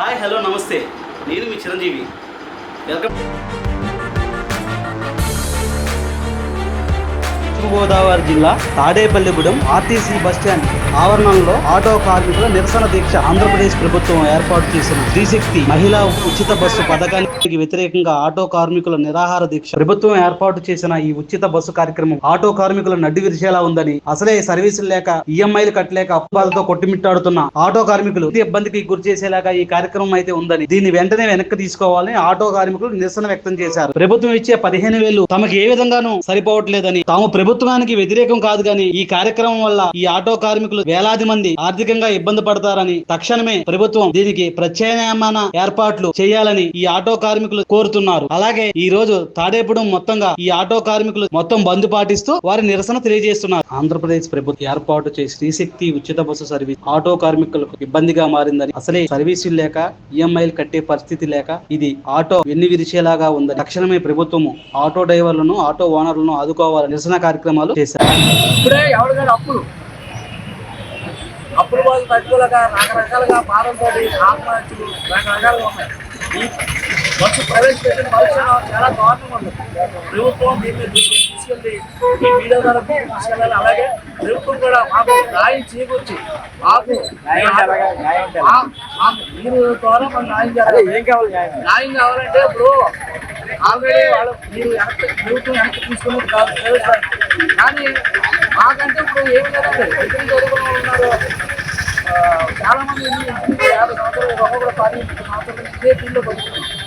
Hi hello నమస్తే. నేను మీ Chiranjeevi. Welcome. Godavari జిల్లా తాడేపల్లిగూడెం ఆర్టీసీ బస్టాండ్ ఆవరణంలో ఆటో కార్మికుల నిరసన దీక్ష ఆంధ్రప్రదేశ్ ప్రభుత్వం ఏర్పాటు చేసిన శ్రీశక్తి మహిళా ఉచిత బస్సు పథకానికి వ్యతిరేకంగా ఆటో కార్మికుల నిరాహార దీక్ష. ప్రభుత్వం ఏర్పాటు చేసిన ఈ ఉచిత బస్సు కార్యక్రమం ఆటో కార్మికుల నడ్డి విరిచేలా ఉందని అసలే సర్వీసులు లేక ఈఎంఐలు కట్టలేక అప్పులతో కొట్టుమిట్టాడుతున్న ఆటో కార్మికులు ఇబ్బందికి గురి చేసేలాగా ఈ కార్యక్రమం అయితే ఉందని దీన్ని వెంటనే వెనక్కి తీసుకోవాలని ఆటో కార్మికులు నిరసన వ్యక్తం చేశారు. ప్రభుత్వం ఇచ్చే పదిహేను వేలు తమకు ఏ విధంగానూ సరిపోవట్లేదని తాము ప్రభుత్వం ప్రభుత్వానికి వ్యతిరేకం కాదు కానీ ఈ కార్యక్రమం వల్ల ఈ ఆటో కార్మికులు వేలాది మంది ఆర్థికంగా ఇబ్బంది పడతారని తక్షణమే ప్రభుత్వం దీనికి ప్రత్యామ్నాయ ఏర్పాట్లు చేయాలని ఈ ఆటో కార్మికులు కోరుతున్నారు. అలాగే ఈ రోజు తాడేపుడు మొత్తంగా ఈ ఆటో కార్మికులు మొత్తం బంద్ పాటిస్తూ వారి నిరసన తెలియజేస్తున్నారు. ఆంధ్రప్రదేశ్ ప్రభుత్వం ఏర్పాటు చేసి శ్రీశక్తి ఉచిత బస్సు సర్వీస్ ఆటో కార్మికులకు ఇబ్బందిగా మారిందని అసలే సర్వీసులు లేక ఈఎంఐలు కట్టే పరిస్థితి లేక ఇది ఆటో వెన్ని విరిచేలాగా ఉందని తక్షణమే ప్రభుత్వము ఆటో డ్రైవర్లను ఆటో ఓనర్లను ఆదుకోవాలని నిరసన కార్యక్రమం కార్యక్రమాలు చేశారు. ఇప్పుడే ఎవరికైనా అప్పులు? అప్పులు వాళ్ళు తట్టుకోలేక రకరకాలుగా బాధలతో ఆత్మహత్యలు రకరకాలుగా ఉన్నాయి. ఈ బస్సు ప్రవేశపెట్టిన పరిశ్రమ చాలా దారుణంగా ఉంది. ప్రభుత్వం దీన్ని తీసుకెళ్ళి ఈ మీడియా ద్వారా తీసుకెళ్ళాలి. అలాగే ప్రభుత్వం కూడా మాకు న్యాయం చేకూర్చి మాకు మీరు ద్వారా మాకు న్యాయం చేయాలి ఏం కావాలి న్యాయం? న్యాయం కావాలంటే ఇప్పుడు ఆల్రెడీ వాళ్ళు మీరు వెనక్కి ప్రభుత్వం వెనక్కి తీసుకుని కాదు. ప్రవేశపెట్టారు. కానీ మాకంటే ఇప్పుడు ఏమి లేదండి. ఇద్దరు చదువుకున్న ఉన్నారు చాలా మంది యాభై సంవత్సరాలు ఒక్కొక్కరు పది సంవత్సరాలు ఇదే ఫీల్డ్లో బతుకుతున్నారు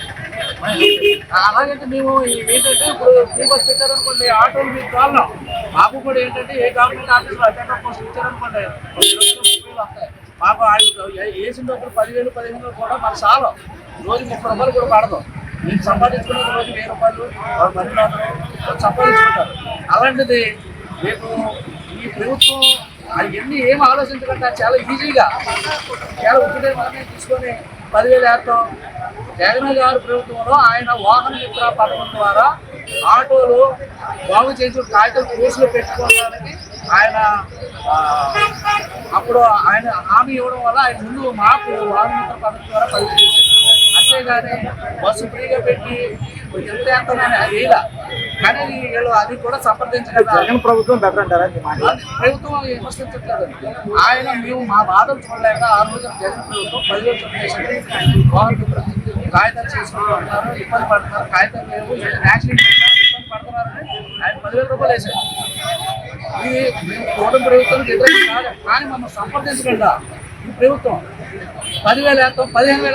అలాగంటే మేము ఏంటంటే ఇప్పుడు ఫ్రీ బస్ పెట్టారనుకోండి ఆటోలు మీకు కారణం మాకు కూడా ఏంటంటే ఏ గవర్నమెంట్ ఆఫీస్లో అటెండర్ పోస్ట్ ఇచ్చారనుకోండి మాకు ఆయన వేసిన డబ్బులు పదివేలు పదిహేను కూడా మాకు చాలు. రోజు ముప్పై రూపాయలు కూడా పడదాం. మీరు సంపాదించుకునే రోజు వెయ్యి రూపాయలు మహిళలు సంపాదించుకుంటారు. అలాంటిది రేపు ఈ ప్రభుత్వం అవన్నీ ఏం ఆలోచించకుండా చాలా ఈజీగా చాలా ఒకటే మనమే తీసుకొని పదివేలు వేస్తాం జగన్ గారి ప్రభుత్వంలో ఆయన వాహన మిత్ర పథకం ద్వారా ఆటోలు బాగు చేసి కాగితం కేసులు పెట్టుకోవడానికి ఆయన అప్పుడు ఆయన హామీ ఇవ్వడం వల్ల ఆయన ముందు మాకు వాహన మిత్ర పథకం ద్వారా పదివేలు చేశారు అంతేగాని బస్సు ఫ్రీగా పెట్టి ఎంత అది ఇలా. కానీ వీళ్ళు అది కూడా సంప్రదించలేదు జగన్ ప్రభుత్వం బెటర్ అంటారా? ప్రభుత్వం విమర్శించట్లేదు. ఆయన మేము మా బాధలు చూడలేక ఆ రోజు జగన్ ప్రభుత్వం పదివేలు చెప్పేసి వాళ్ళు కాగితాలు చేసుకుంటున్నారు ఇబ్బంది పడుతున్నారు. కాగితాలు లేవు. యాక్సిడెంట్ ఇబ్బంది పడుతున్నారని ఆయన పదివేల రూపాయలు వేశారు. ఇది మేము కూటమి ప్రభుత్వం వ్యతిరేకం కాదు. కానీ మమ్మల్ని సంప్రదించకుండా ఈ ప్రభుత్వం పదివేలు పదిహేను వేల